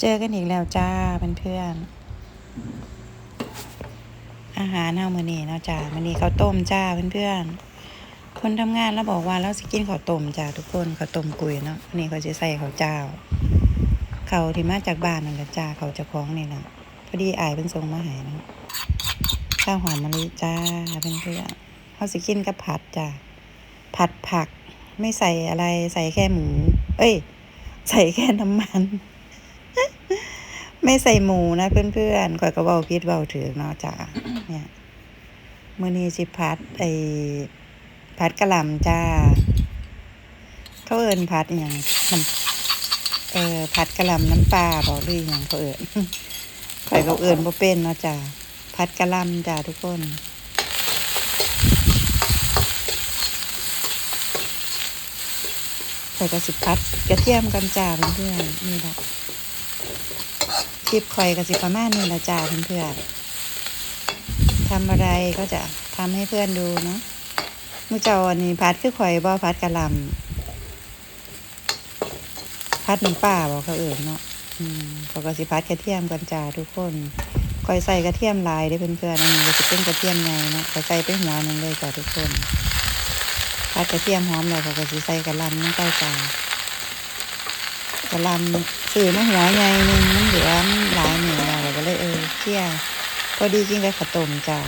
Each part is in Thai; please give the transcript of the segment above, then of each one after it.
เจอกันอีกแล้วจ้าเพื่อนๆอาหารเฮามื้อนี้เนาะจ้ามื้อนี้ข้าวต้มจ้าเพื่อนๆคนทำงานแล้วบอกว่าเราสิกินข้าวต้มจ้าทุกคนข้าวต้มกุยเนาะอันนี้เขาจะใส่ข้าวเจ้าเขาที่มาจากบ้านนั่นแหละจ้าเขาจะคล้องนี่นะพอดีอายเพิ่นส่งมาให้เนาะข้าวหอมมะลิจ้าเพื่อนๆเขาสิกินกับผัดจ้าผัดผัก ไม่ใส่อะไรใส่แค่หมู เอ้ย ใส่แค่น้ำมัน ไม่ใส่หมูนะเพื่อนๆก่อยก็เบาพิดเบาถือเนาะจ้าเนี่ยมือนี้สิพัดไอพัดกะลำจ้า เขาเอินพัดอย่างเออพัดกะลำน้ำปลาบอกหรืออย่างเขาเอินข่อยก็เอินบ่เป็นเนาะจ้าพัดกะลำจ้าทุกคนข่อยก็สิพัดกระเทียมกันจ้าเพื่อนๆนี่แหละ คลิปคอยกับสิประมาณนี้ละจ้าเพื่อนๆทำอะไรก็จะทำให้เพื่อนดูเนาะมือเจ้าอันนี้พัดคือข่อยบ่พัดกะลำพัดน้ำป่าบอกเขาเอิญเนาะอืมเขาก็สิพัดกระเทียมกันจ้าทุกคนคอยใส่กระเทียมลายได้อเพื่อนๆอันนี้ก็จะเป็นกระเทียมไงเนาะคอยใส่ไปหัวหนึ่งเลยจ้าทุกคนพัดกระเทียมหอมแล้วเขาก็สิใส่กระลำน้ำใต้จ้า กะลำสื่อมาหัวใหญ่หนึ่งมันเหลือหลายหนึ่งแล้วเราก็เลยเออเที่ยพอดีกินกับข้าต้มจ้า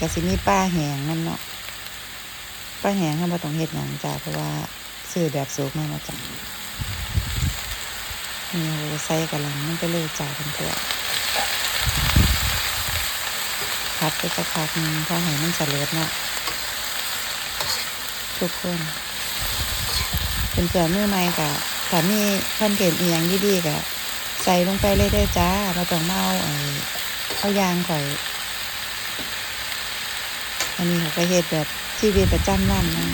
กะสิมีป้าแหงนั่นเนาะป้าแหงเขาบ่ต้องเฮ็ดหยังจ้าเพราะว่าซื้อแบบสุกมาเนาะจ้านี่เราใส่กะลำมันไปเลยจ้าเพื่อนๆผัดไปสักพักนึงพอให้มันเสลดเนาะทุกคนเป็นเพื่อมือใหม่กะ ถ้ามีคอนเทนต์อีหยังดีๆก็ใส่ลงไปเลยได้จ้าเราต้องมาเอาไอ้เอายางข่อย อันนี้เขาก็เฮ็ดแบบชีวิตประจำวันนะ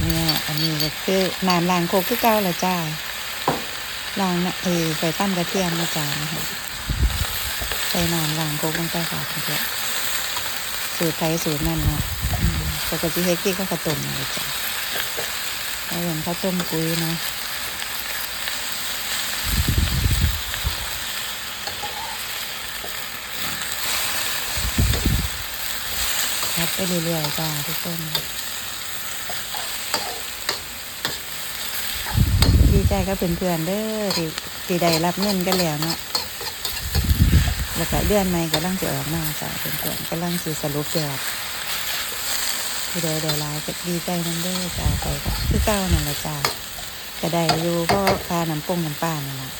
เนี่ยอันนี้ก็คือน้ำล้างโคกคือเก่าละจ้าล้างนะเออไปตั้มกระเทียมนะจ้านะคะใส่น้ำล้างโคกลงไปค่ะเพื่อนสูตรไทยสูตรนั่นเนาะ ปกติเฮ็ดกี้ก็ข้าวต้มเลยจ้ะเอาเหมือนข้าวต้มกุ้ยนะพัดไปเรื่อยๆจ้าทุกคนดีใจกับเพื่อนๆเด้อที่ที่ได้รับเงินกันแล้วเนาะแล้วก็เดือนใหม่กำลังจะออกมาจ้ะเพื่อนๆกำลังสิสรุปยอด ผู้ใดได้หลายก็ดีใจนั่นเด้อจ้าไปก็คือเก้านั่นแหละจ้าก็ได้อยู่เพราะค่าน้ำปงน้ำปลานั่นแหละ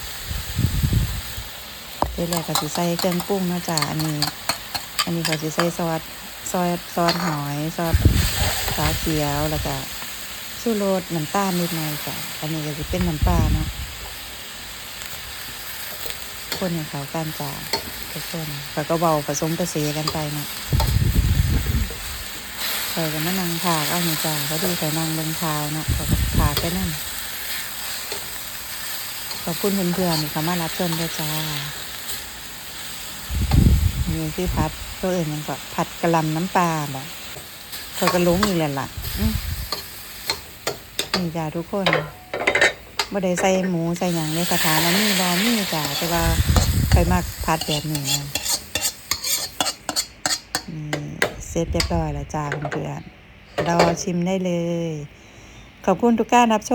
เดี๋ยวแรกก็สิใส่เครื่องปรุงนะจ้าอันนี้ อันนี้เขาสิใส่ซอสซอสซอสหอยซอสสาเขียวแล้วก็ชูรสน้ำตาลนิดหน่อยจ้ะอันนี้ก็จะเป็นน้ำปลาเนาะคนให้เขากันจ้าทุกคนแล้วก็เบาผสมผสานกันไปเนาะ เคยกันมานั่งผากเอาหนูจ้าเขาดูแต่นั่งเบิ่งทาวนะเขาก็ผากไปนั่นขอบคุณเพื่อนๆที่เขามารับชมด้วยจ้านี่คือพัดตัวอื่นมันก็ผัดกระลำน้ำปลาบอกเขาก็ลุงอีกแล้วล่ะนี่จ้าทุกคนบ่ได้ใส่หมูใส่หยังในสถานะนี่บอมีจ้าแต่ว่าใครมากพัดแบบนี้นะ นี่ เสร็จเรียบร้อยแล้วจ้าเพื่อนๆรอชิมได้เลย ขอบคุณทุกการรับชม